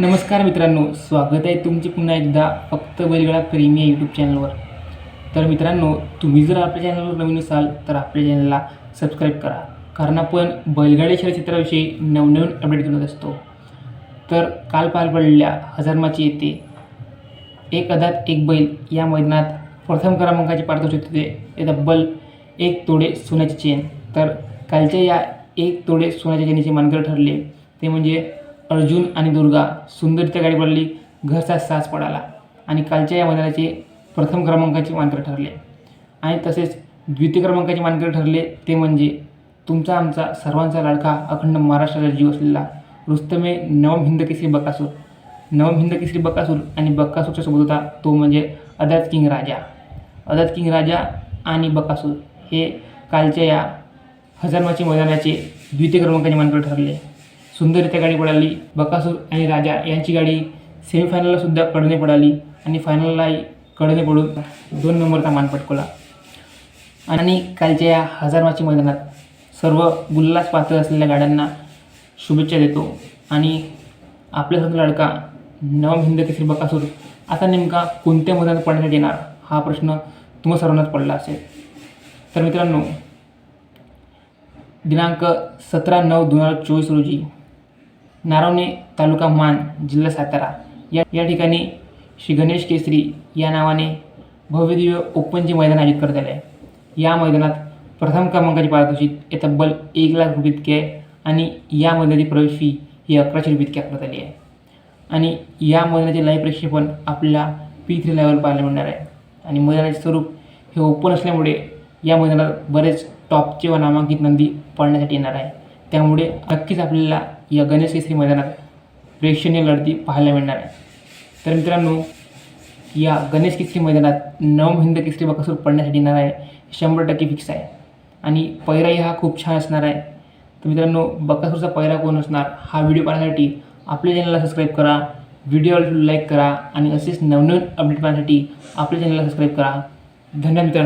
नमस्कार मित्रांनो स्वागत आहे तुमचे पुन्हा एकदा फक्त बैलगाडा प्रेमी या यूट्यूब चॅनलवर तर मित्रांनो तुम्ही जर आपल्या चॅनलवर नवीन असाल तर आपल्या चॅनलला सबस्क्राईब करा. कारण आपण बैलगाडी क्षेत्राविषयी नवनवीन अपडेट करत असतो. तर काल पार पडलेल्या हजारमाची येथे एक अदात एक बैल या मैदानात प्रथम क्रमांकाचे पारितोषिक होते ते तब्बल एक तोडे सोन्याची चेन. तर कालच्या या एक तोडे सोन्याच्या चेनीचे मानकर ठरले. ते म्हणजे अर्जुन आणि दुर्गा सुंदरच्या गाडी पडली घरचा सास पडाला आणि कालच्या या मैदानाचे प्रथम क्रमांकाचे मानकरी ठरले. आणि तसेच द्वितीय क्रमांकाचे मानकर ठरले ते म्हणजे तुमचा आमचा सर्वांचा लाडका अखंड महाराष्ट्राचा जीव असलेला रुस्तमे नवम हिंद केसरी बकासूर. नवम हिंद केसरी बकासूर आणि बकासूरच्या सोबत होता तो म्हणजे अदात किंग राजा. अदात किंग राजा आणि बकासूर हे कालच्या या हजारमाची मैदानाचे द्वितीय क्रमांकाचे मानकर ठरले. सुंदररित्या गाडी पडाली बकासूर आणि राजा यांची गाडी सेमीफायनलला सुद्धा कडने पडाली आणि फायनललाही कडने पडून दोन नंबरचा मान पटकवला. आणि कालच्या या हजारमाची मैदानात सर्व गुल्लास पात्र असलेल्या गाड्यांना शुभेच्छा देतो. आणि आपल्यासारखा लडका नवम हिंद केसरी बकासूर आता नेमका कोणत्या मैदानात पडण्यासाठी येणार? हा प्रश्न तुम्हा सर्वांनाच पडला असेल. तर मित्रांनो दिनांक सतरा नऊ दोन हजार चोवीस रोजी नारवणे तालुका मान जिल्हा सातारा. या या ठिकाणी श्री गणेश केसरी या नावाने भव्यदिव्य ओपनचे मैदान आयोजित करण्यात आले आहे. या मैदानात प्रथम क्रमांकाची पारितोषिक हे तब्बल एक लाख रुपये इतके आहे आणि या मैदानाची प्रवेश फी ही अकराशे रुपये इतकी करण्यात आली आहे. आणि या मैदानाचे लाईव्ह प्रक्षेपण आपल्याला पी थ्री लेवल पाहायला मिळणार आहे. आणि मैदानाचे स्वरूप हे ओपन असल्यामुळे या मैदानात बरेच टॉपचे व नामांकित नंदी पळण्यासाठी येणार आहे. त्यामुळे नक्कीच आपल्याला या गणेश केसरी मैदानात प्रेक्षणीय लढती पाहायला मिळणार आहे. तर मित्रांनो या गणेश केसरी मैदानात नवम हिंद केसरी बकासूर पडण्यासाठी येणार आहे शंभर टक्के फिक्स आहे. आणि पैराही हा खूप छान असणार आहे. तर मित्रांनो बकासूरचा पैरा कोण असणार हा व्हिडिओ पाहण्यासाठी आपल्या चॅनलला सबस्क्राईब करा व्हिडिओला लाईक करा आणि असेच नवनवीन अपडेट पाहण्यासाठी आपल्या चॅनलला सबस्क्राईब करा. धन्यवाद मित्रांनो.